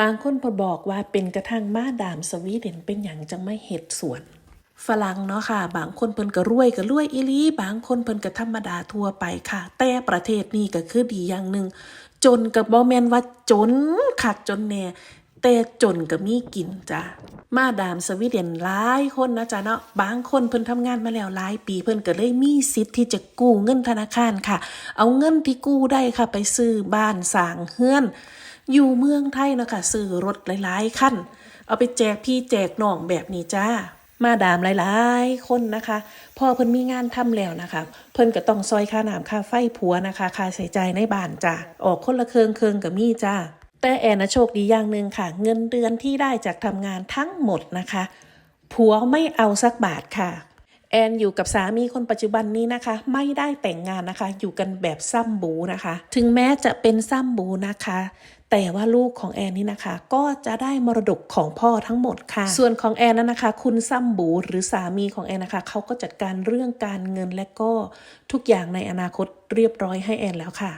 บางคนพอบอกว่าเป็นกระทั่งมาดามสวีเดนเป็นอย่างจังไม่เห็ดสวนฝรั่งเนาะค่ะ บางคนเพิ่นก็รวยก็รวยอีลีบางคนเพิ่นก็ธรรมดาทั่วไปค่ะ แต่ประเทศนี้ก็คือดีอย่างหนึ่งจนกับบ่แม่นว่าจนคักจนแน่แต่จนก็มีกินจ้ะมาดามสวีเดนหลายคนนะจ๊ะเนาะบางคนเพิ่นทำงานมาแล้วหลายปีเพิ่นก็เลยมีสิทธิ์ที่จะกู้เงินธนาคารค่ะ เอาเงินที่กู้ได้ค่ะ ไปซื้อบ้านสร้างเฮือน อยู่เมืองไทยเนาะคะซื้อรถหลายๆคันเอาไปแจกพี่แจกน้องแบบนี้จ้า มาดามหลายๆ คนนะคะ พอเพิ่นมีงานทำแล้วนะคะ เพิ่นก็ต้องซอยค่าน้ำค่าไฟผัวนะคะ ค่าใช้จ่ายในบ้านจ้าออกคนละเคืองเคืองกับมีจ้าแต่แอนนะโชคดีอย่างหนึ่งค่ะ เงินเดือนที่ได้จากทำงานทั้งหมดนะคะ ผัวไม่เอาสักบาทค่ะ แอนอยู่กับสามีคนปัจจุบันนี้นะคะ ไม่ได้แต่งงานนะคะ อยู่กันแบบซ้ำบูนะคะ ถึงแม้จะเป็นซ้ำบูนะคะ แต่ว่าลูกของแอนนี่นะคะ ก็จะได้มรดกของพ่อทั้งหมดค่ะ ส่วนของแอนนั้นนะคะ คุณซ้ำบูหรือสามีของแอนนะคะเขาก็จัดการเรื่องการเงินและก็ทุกอย่างในอนาคตเรียบร้อยให้แอนแล้วค่ะ